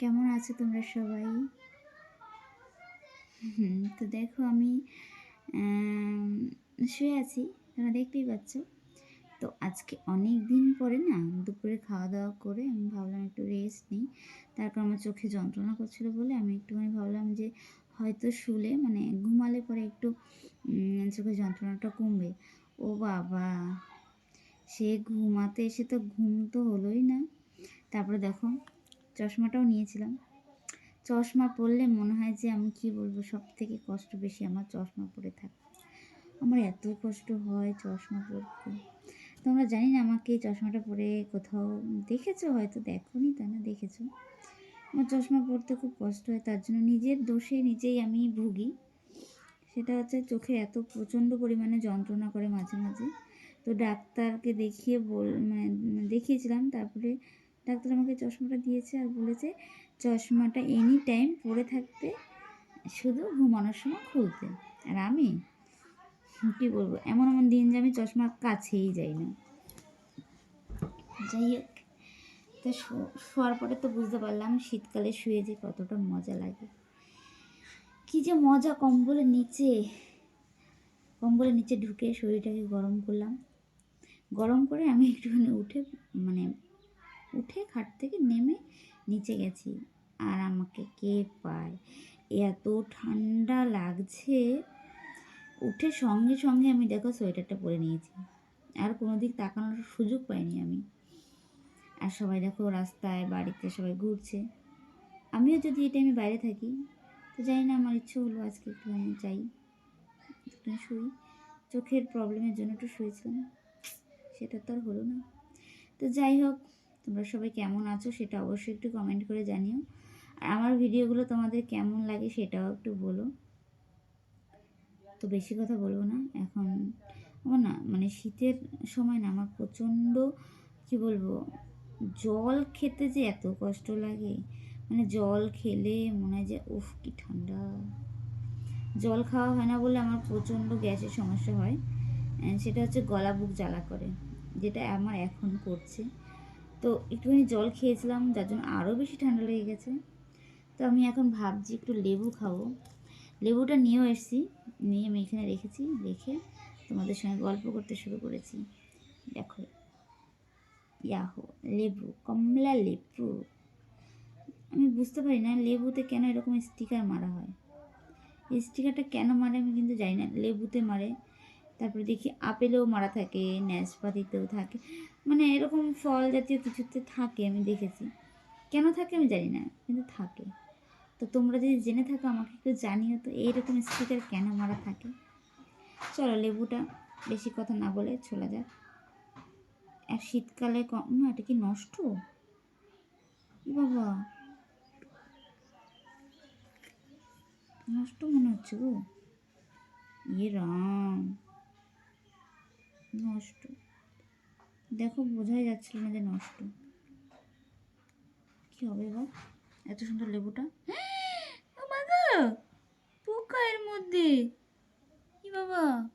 কেমন আছো তোমরা সবাই? তো দেখো আমি শুয়ে আছি, তোমরা দেখতেই পাচ্ছ। তো আজকে অনেক দিন পরে না, দুপুরে খাওয়া দাওয়া করে আমি ভাবলাম একটু রেস্ট নিই। তারপর আমার চোখে যন্ত্রণা করছিল বলে আমি একটুখানি ভাবলাম যে হয়তো শুলে মানে ঘুমালে পরে একটু চোখে যন্ত্রণাটা কমবে। ও বাবা, সে ঘুমাতে এসে তো ঘুম তো হলোই না। তারপরে দেখো চশমাটাও নিয়েছিলাম। চশমা পরলে মনে হয় যে আমি কি বলব সব থেকে কষ্ট বেশি আমার চশমা পরে থাকে। আমার এত কষ্ট হয় চশমা পরতে। তোমরা জানি না আমাকে চশমাটা পরে কোথাও দেখেছ? হয়তো দেখো নি তা না? দেখেছ। আমার চশমা পরতে খুব কষ্ট হয়, তার জন্য নিজের দোষে নিজেই আমি ভুগি। সেটা হচ্ছে চোখে এত প্রচণ্ড পরিমাণে যন্ত্রণা করে মাঝে মাঝে। তো ডাক্তারকে দেখিয়ে বল মানে দেখিয়েছিলাম, তারপরে ডাক্তার আমাকে চশমাটা দিয়েছে আর বলেছে, চশমাটা এনি টাইম পরে থাকতে শুধু ঘুমানোর সময় খুলতে। আর আমি? কী বলব? এমন এমন দিন যে আমি চশমার কাছেই যাই না। যাই হোক, তো শোয়ার পরে তো বুঝতে পারলাম শীতকালে শুয়ে যে কতটা মজা লাগে। কি যে মজা কম্বলের নিচে কম্বলের নিচে ঢুকে শরীরটাকে গরম করলাম। গরম করে আমি একটুখানি উঠে মানে উঠে খাট থেকে নেমে নিচে গেছি। আর আমাকে কে পায়? এত ঠান্ডা লাগছে। উঠে সঙ্গে সঙ্গে আমি দেখো সোয়েটারটা পরে নিয়েছি। আর কোনো দিক তাকানোর সুযোগ পাইনি আমি। আর সবাই দেখো রাস্তায়, বাড়িতে সবাই ঘুরছে। আমিও যদি এই টাইমে বাইরে থাকি, তো জানি না আমার ইচ্ছে হলো আজকে একটুখানি যাই। একটুখানি শুই। চোখের প্রবলেমের জন্য একটু শুয়েছিলাম। সেটা তো আর হলো না। তো যাই হোক তোমরা সবাই কেমন আছো সেটা অবশ্যই একটু কমেন্ট করে জানিও। আর আমার ভিডিওগুলো তোমাদের কেমন লাগে সেটাও একটু বলো। তো বেশি কথা বলব না, এখন আমার না মানে শীতের সময় না আমার প্রচণ্ড, কি বলব, জল খেতে যে এত কষ্ট লাগে। মানে জল খেলে মনে হয় যে, উফ, কি ঠান্ডা। জল খাওয়া হয় না বলে আমার প্রচণ্ড গ্যাসের সমস্যা হয়। সেটা হচ্ছে গলা বুক জ্বালা করে, যেটা আমার এখন করছে। তো একটুখানি জল খেয়েছিলাম, যার জন্য আরও বেশি ঠান্ডা লেগে গেছে। তো আমি এখন ভাবছি একটু লেবু খাব। লেবুটা নিয়েও এসেছি, নিয়ে আমি এখানে রেখেছি, রেখে তোমাদের সঙ্গে গল্প করতে শুরু করেছি। দেখো, ইয়াহো, লেবু, কমলা লেবু। আমি বুঝতে পারি না লেবুতে কেন এরকম স্টিকার মারা হয়। এই স্টিকারটা কেন মারে আমি কিন্তু জানি না, লেবুতে মারে। তারপরে দেখি আপেলেও মারা থাকে, ন্যাসপাতিতেও থাকে। মানে এরকম ফল জাতীয় কিছুতে থাকে, আমি দেখেছি। কেন থাকে আমি জানি না, কিন্তু থাকে। তো তোমরা যদি জেনে থাকো, আমাকে একটু জানিও তো, এইরকম স্টিকার কেন মারা থাকে? চলো লেবুটা বেশি কথা না বলে চলে যাক। এক শীতকালে কম না এটা কি নষ্ট? বাবা। নষ্ট মনে হচ্ছে গো। ইয়ে রাম। নষ্ট। দেখো বোঝাই যাচ্ছিল না যে নষ্ট। কি হবে এবার? এত সুন্দর লেবুটা। পোকা এর মধ্যে। কি বাবা।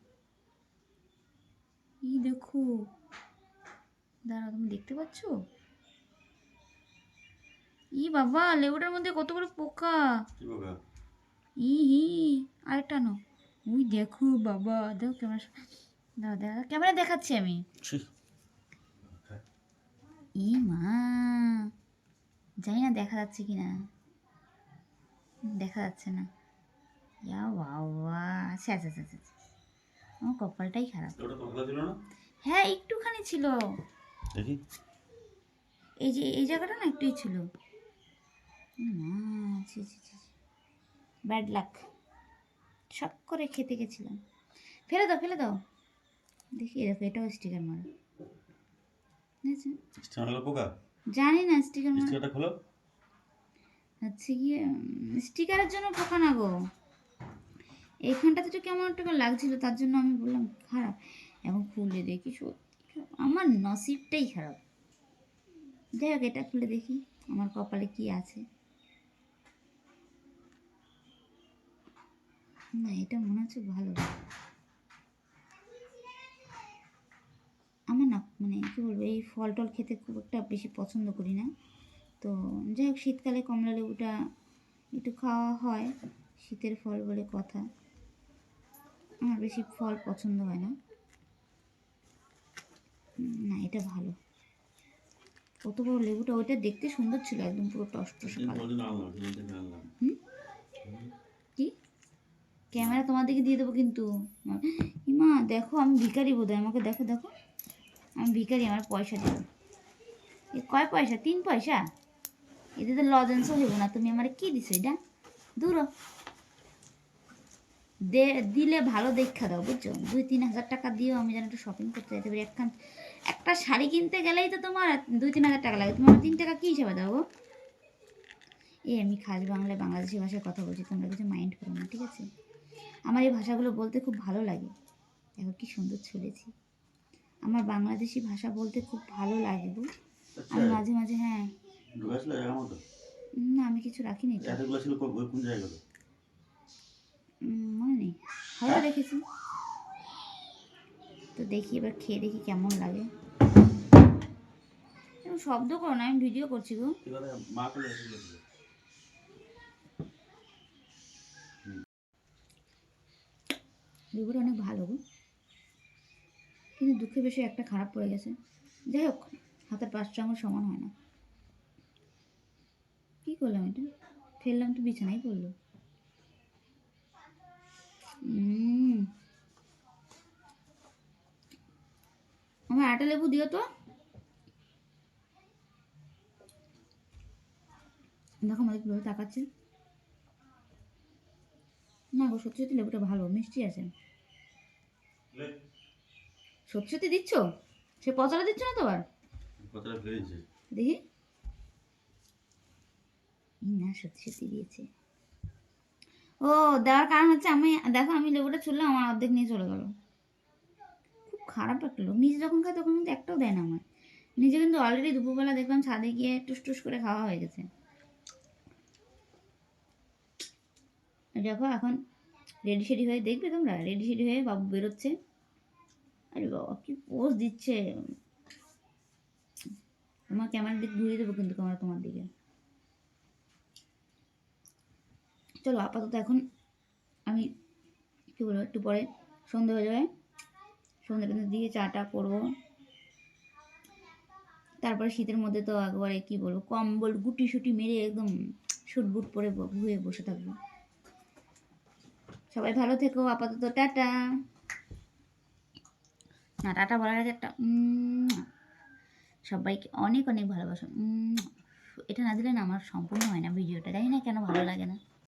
ই দেখো। দাঁড়াও তুমি দেখতে পাচ্ছ? ই বাবা লেবুটার মধ্যে কত বড় পোকা। ই হি আরেকটা নো ওই দেখো বাবা দেখো দাও দেখা ক্যামেরা দেখাচ্ছি আমি। ই মা জানি না দেখা যাচ্ছে কি না দেখা যাচ্ছে না। ইয়া বাবা আচ্ছা আচ্ছা আচ্ছা আচ্ছা আমার কপালটাই খারাপ। হ্যাঁ একটুখানি ছিল। এই যে এই জায়গাটা না একটুই ছিল। ব্যাড লাক সব করে খেতে গেছিলাম। ফেলে দাও ফেলে দাও। দেখি দেখো এটাও স্টিকার মারা? স্টিকার পোকা? জানি না স্টিকার মারা। স্টিকারটা খোলো। হচ্ছে গিয়ে স্টিকারের জন্য পোকা না গো। এইখানটাতে তো কেমন একটা লাগছিল তার জন্য আমি বললাম খারাপ। এখন খুলে দেখি সত্যি। আমার নসিবটাই খারাপ। যাই হোক এটা খুলে দেখি আমার কপালে কি আছে। না এটা মনে হচ্ছে ভালো আমার না মানে কী বলব এই ফল টল খেতে খুব একটা বেশি পছন্দ করি না। তো যাই হোক শীতকালে কমলা লেবুটা একটু খাওয়া হয় শীতের ফল বলে কথা। আমার বেশি ফল পছন্দ হয় না। না এটা ভালো। কত বড় লেবুটা ওইটা দেখতে সুন্দর ছিল একদম পুরো টস টস কি? ক্যামেরা তোমাদেরকে দিয়ে দেবো কিন্তু। মা দেখো আমি ভিখারি বোধ আমাকে দেখো দেখো। আমি ভিখারি, আমার পয়সা দেবো এ কয় পয়সা? তিন পয়সা? এতে তো লজেন্সও হইব না, তুমি আমার কি দিছো এটা? দূর দে, দিলে ভালো দেখা দাও, বুঝছ? দুই, তিন হাজার টাকা দিয়েও আমি যেন একটু শপিং করতে যেতে পারি একখান, একটা শাড়ি কিনতে গেলেই তো তোমার দুই, তিন হাজার টাকা লাগে। তুমি আমার তিন টাকা কী হিসাবে দাও? এই আমি খাস বাংলায় বাংলাদেশি ভাষায় কথা বলছি, তোমরা কিছু মাইন্ড করো না, ঠিক আছে? আমার এই ভাষাগুলো বলতে খুব ভালো লাগে। দেখো কি সুন্দর চলেছি আমার বাংলাদেশি ভাষা বলতে খুব ভালো লাগে গো। আমি মাঝে মাঝে হ্যাঁ। না আমি কিছু রাখিনি কোন জায়গায় মনে নেই। হয়তো দেখেছি। তো দেখি এবার খেয়ে দেখি কেমন লাগে। শব্দ করো না আমি ভিডিও করছি গো। লেবুটা অনেক ভালো গো। দুঃখের বিষয় একটা খারাপ পড়ে গেছে। যাই হোক, হাতের পাঁচটা আঙুল সমান হয় না। কী করলাম এটা? ফেললাম তো বিছানায় পড়ল। আমার আটা লেবু দিও তো। দেখো আমাদের কীভাবে তাকাচ্ছে। না গো, সত্যি সত্যি লেবুটা ভালো, মিষ্টি আছে। সত্যি সত্যি দিচ্ছ? সে পচাটা দিচ্ছ না তো আবার কথাটা ফেলেছে। দেখি। না সত্যি সত্যি দিয়েছে। ও দেওয়ার কারণ হচ্ছে আমি দেখো আমি লেবুটা ছুড়লাম আমার অর্ধেক নিয়ে চলে গেল। খুব খারাপ একটা লোক। নিজে যখন খায় তখন কিন্তু একটাও দেয় না আমার। নিজে কিন্তু অলরেডি দুপুরবেলা দেখলাম ছাদে গিয়ে টুস টুস করে খাওয়া হয়ে গেছে। দেখো এখন রেডি সেডি হয়ে দেখবে তোমরা? রেডি সেডি হয়ে বাবু বেরোচ্ছে। আরে বাবা, কি পোজ দিচ্ছে? তোমার ক্যামেরা দিকে ঘুরিয়ে দেবো কিন্তু ক্যামেরা তোমার দিকে। চলো, আপাতত এখন আমি, কী বলব, একটু পরে সন্ধে হয়ে যাবে। সন্ধে টন্ধে দিয়ে চাটা করব। তারপরে শীতের মধ্যে তো একবারে, কি বলব, কম্বল গুটি সুটি মেরে একদম শুট বুট পরে ঘুরে বসে থাকব। সবাই ভালো থেকো, আপাতত টাটা। না, টাটা বলার আগে একটা সবাইকে অনেক অনেক ভালোবাসা। এটা না দিলে না আমার সম্পূর্ণ হয় না ভিডিওটা, জানি না কেন ভালো লাগে না।